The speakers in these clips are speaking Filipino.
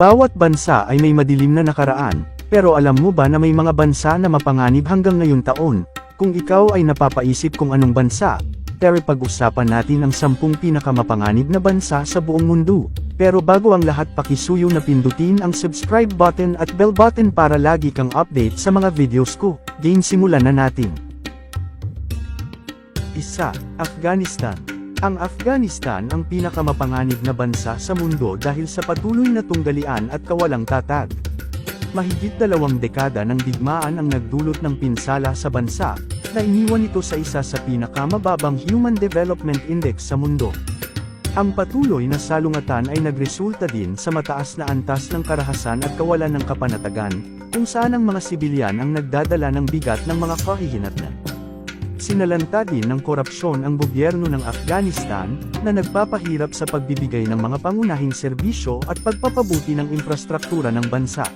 Bawat bansa ay may madilim na nakaraan, pero alam mo ba na may mga bansa na mapanganib hanggang ngayong taon? Kung ikaw ay napapaisip kung anong bansa, pero pag-usapan natin ang sampung pinakamapanganib na bansa sa buong mundo. Pero bago ang lahat pakisuyo na pindutin ang subscribe button at bell button para lagi kang update sa mga videos ko. Game simulan na natin. Isa, Afghanistan. Ang Afghanistan ang pinakamapanganib na bansa sa mundo dahil sa patuloy na tunggalian at kawalang tatag. Mahigit dalawang dekada ng digmaan ang nagdulot ng pinsala sa bansa, na iniwan ito sa isa sa pinakamababang Human Development Index sa mundo. Ang patuloy na salungatan ay nagresulta din sa mataas na antas ng karahasan at kawalan ng kapanatagan, kung saan ang mga sibilyan ang nagdadala ng bigat ng mga kahihinatnan. Sinalanta din ng korupsyon ang gobyerno ng Afghanistan, na nagpapahirap sa pagbibigay ng mga pangunahing serbisyo at pagpapabuti ng infrastruktura ng bansa.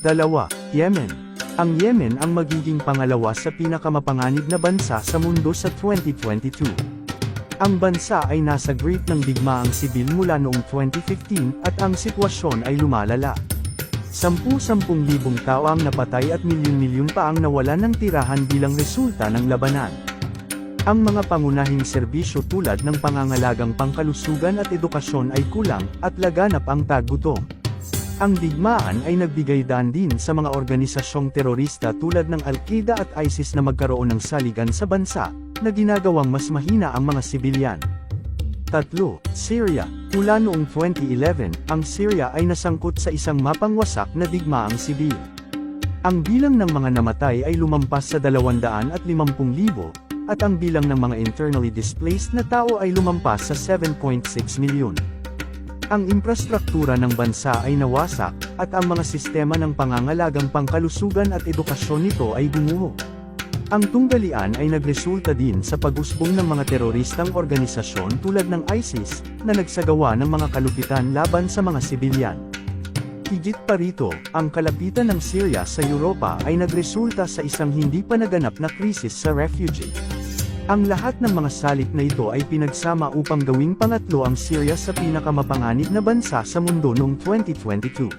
Dalawa, Yemen. Ang Yemen ang magiging pangalawa sa pinakamapanganib na bansa sa mundo sa 2022. Ang bansa ay nasa grip ng digmaang sibil mula noong 2015 at ang sitwasyon ay lumalala. Sampu-sampung tao ang napatay at milyon-milyon pa ang nawalan ng tirahan bilang resulta ng labanan. Ang mga pangunahing serbisyo tulad ng pangangalagang pangkalusugan at edukasyon ay kulang, at laganap ang tagutom. Ang digmaan ay nagbigay daan din sa mga organisasyong terorista tulad ng Al-Qaeda at ISIS na magkaroon ng saligan sa bansa, na ginagawang mas mahina ang mga sibilyan. Tatlo, Syria. Mula noong 2011, ang Syria ay nasangkot sa isang mapangwasak na digmaang sibil. Ang bilang ng mga namatay ay lumampas sa 250,000 at ang bilang ng mga internally displaced na tao ay lumampas sa 7.6 milyon. Ang infrastruktura ng bansa ay nawasak, at ang mga sistema ng pangangalagang pangkalusugan at edukasyon nito ay gumuho. Ang tunggalian ay nagresulta din sa pag-usbong ng mga teroristang organisasyon tulad ng ISIS, na nagsagawa ng mga kalupitan laban sa mga sibilyan. Higit pa rito, ang kalapitan ng Syria sa Europa ay nagresulta sa isang hindi pa naganap na krisis sa refugee. Ang lahat ng mga salik na ito ay pinagsama upang gawing pangatlo ang Syria sa pinakamapanganib na bansa sa mundo noong 2022.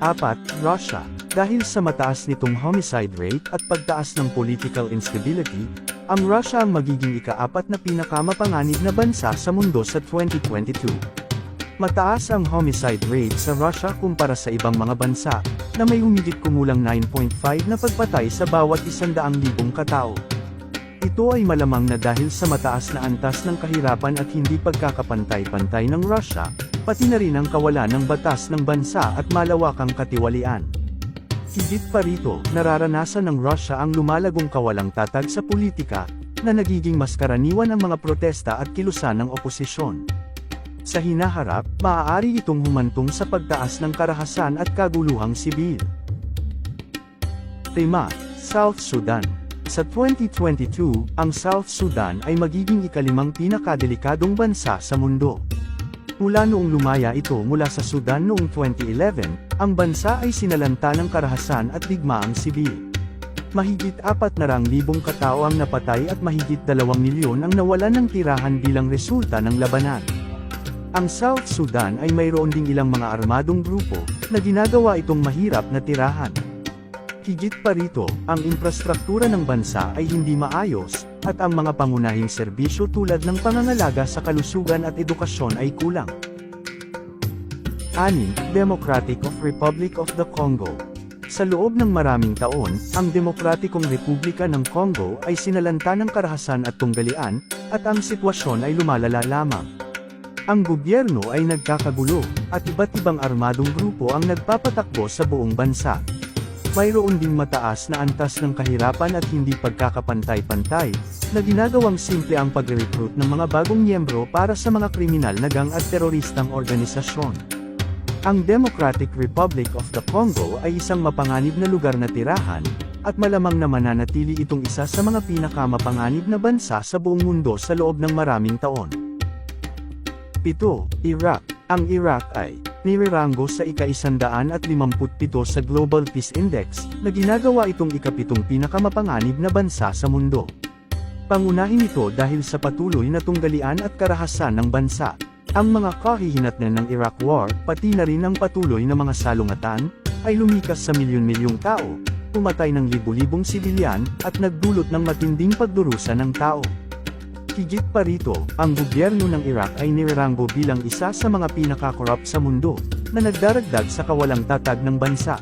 Apat, Russia. Dahil sa mataas nitong homicide rate at pagtaas ng political instability, ang Russia ang magiging ikaapat na pinakamapanganib na bansa sa mundo sa 2022. Mataas ang homicide rate sa Russia kumpara sa ibang mga bansa, na may humigit kumulang 9.5 na pagpatay sa bawat 100,000 katao. Ito ay malamang na dahil sa mataas na antas ng kahirapan at hindi pagkakapantay-pantay ng Russia, pati na rin ang kawalan ng batas ng bansa at malawakang katiwalian. Higit pa rito, nararanasan ng Russia ang lumalagong kawalang tatag sa politika, na nagiging mas karaniwan ang mga protesta at kilusan ng oposisyon. Sa hinaharap, maaari itong humantong sa pagtaas ng karahasan at kaguluhang sibil. Tema, South Sudan Sa 2022, ang South Sudan ay magiging ikalimang pinakadelikadong bansa sa mundo. Mula noong lumaya ito mula sa Sudan noong 2011, ang bansa ay sinalanta ng karahasan at digmaang sibil. Mahigit apat na rang libong katao ang napatay at mahigit dalawang milyon ang nawalan ng tirahan bilang resulta ng labanan. Ang South Sudan ay mayroon ding ilang mga armadong grupo, na ginagawa itong mahirap na tirahan. Higit pa rito, ang infrastruktura ng bansa ay hindi maayos, at ang mga pangunahing serbisyo tulad ng pangangalaga sa kalusugan at edukasyon ay kulang. 6. Democratic of Republic of the Congo Sa loob ng maraming taon, ang Demokratikong Republika ng Congo ay sinalanta ng karahasan at tunggalian, at ang sitwasyon ay lumalala lamang. Ang gobyerno ay nagkakagulo, at iba't ibang armadong grupo ang nagpapatakbo sa buong bansa. Mayroon ding mataas na antas ng kahirapan at hindi pagkakapantay-pantay, na ginagawang simple ang pag-recruit ng mga bagong miyembro para sa mga kriminal na gang at teroristang organisasyon. Ang Democratic Republic of the Congo ay isang mapanganib na lugar na tirahan, at malamang na mananatili itong isa sa mga pinakamapanganib na bansa sa buong mundo sa loob ng maraming taon. 7. Iraq. Ang Iraq ay nirirango sa ika-157 sa Global Peace Index, na ginagawa itong ikapitong pinakamapanganib na bansa sa mundo. Pangunahin ito dahil sa patuloy na tunggalian at karahasan ng bansa. Ang mga kahihinatnan ng Iraq War, pati na rin ang patuloy na mga salungatan, ay lumikas sa milyon-milyong tao, pumatay ng libu-libong sibilyan, at nagdulot ng matinding pagdurusa ng tao. Higit pa rito, ang gobyerno ng Iraq ay niranggo bilang isa sa mga pinakakorap sa mundo, na nagdaragdag sa kawalang tatag ng bansa.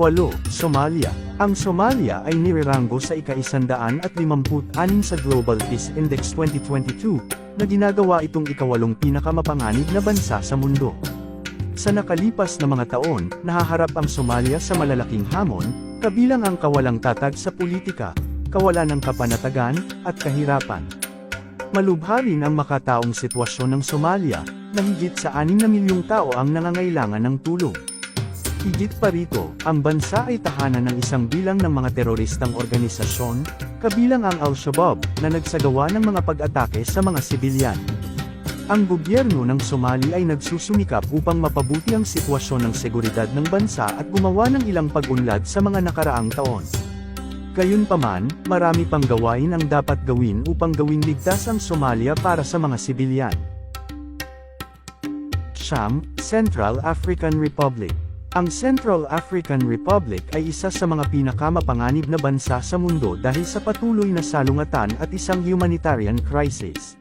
8. Somalia Ang Somalia ay niranggo sa ika-156 sa Global Peace Index 2022, na ginagawa itong ikawalong pinakamapanganib na bansa sa mundo. Sa nakalipas na mga taon, nahaharap ang Somalia sa malalaking hamon, kabilang ang kawalang tatag sa politika, kawalan ng kapanatagan, at kahirapan. Malubha rin ang makataong sitwasyon ng Somalia, na higit sa 6 na milyong tao ang nangangailangan ng tulong. Higit pa rito, ang bansa ay tahanan ng isang bilang ng mga teroristang organisasyon, kabilang ang Al-Shabaab, na nagsagawa ng mga pag-atake sa mga sibilyan. Ang gobyerno ng Somali ay nagsusumikap upang mapabuti ang sitwasyon ng seguridad ng bansa at gumawa ng ilang pag-unlad sa mga nakaraang taon. Gayunpaman, marami pang gawain ang dapat gawin upang gawing ligtas ang Somalia para sa mga sibilyan. Siyam, Central African Republic Ang Central African Republic ay isa sa mga pinakamapanganib na bansa sa mundo dahil sa patuloy na salungatan at isang humanitarian crisis.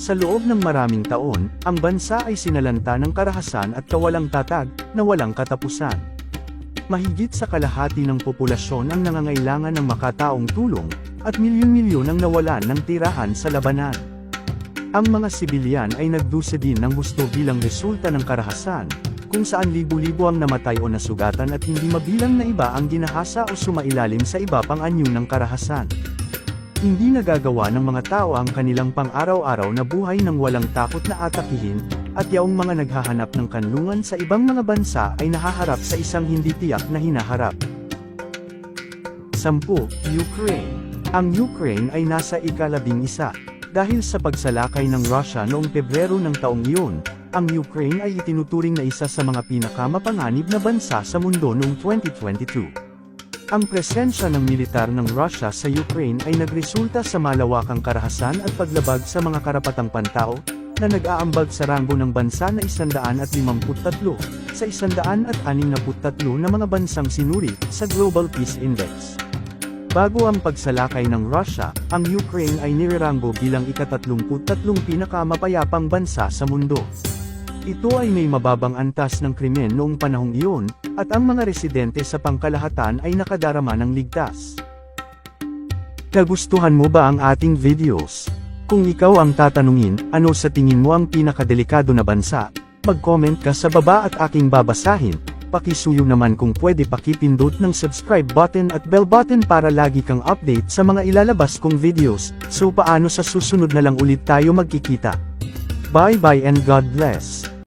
Sa loob ng maraming taon, ang bansa ay sinalanta ng karahasan at kawalang tatag, na walang katapusan. Mahigit sa kalahati ng populasyon ang nangangailangan ng makataong tulong, at milyon-milyon ang nawalan ng tirahan sa labanan. Ang mga sibilyan ay nagdusa din ng gusto bilang resulta ng karahasan, kung saan libu-libo ang namatay o nasugatan at hindi mabilang na iba ang ginahasa o sumailalim sa iba pang anyo ng karahasan. Hindi nagagawa ng mga tao ang kanilang pang-araw-araw na buhay ng walang takot na atakihin, at yaong mga naghahanap ng kanlungan sa ibang mga bansa ay nahaharap sa isang hindi tiyak na hinaharap. 10. Ukraine Ang Ukraine ay nasa ikalabing isa. Dahil sa pagsalakay ng Russia noong Pebrero ng taong iyon, ang Ukraine ay itinuturing na isa sa mga pinakamapanganib na bansa sa mundo noong 2022. Ang presensya ng militar ng Russia sa Ukraine ay nagresulta sa malawakang karahasan at paglabag sa mga karapatang pantao, na nag-aambag sa ranggo ng bansa na 153, sa 163 na mga bansang sinuri, sa Global Peace Index. Bago ang pagsalakay ng Russia, ang Ukraine ay niranggo bilang ika-33 pinakamapayapang bansa sa mundo. Ito ay may mababang antas ng krimen noong panahong iyon, at ang mga residente sa pangkalahatan ay nakadarama ng ligtas. Kagustuhan mo ba ang ating videos? Kung ikaw ang tatanungin, ano sa tingin mo ang pinakadelikado na bansa? Mag-comment ka sa baba at aking babasahin. Pakisuyo naman kung pwede pakipindot ng subscribe button at bell button para lagi kang update sa mga ilalabas kong videos. So paano sa susunod na lang ulit tayo magkikita? Bye bye and God bless.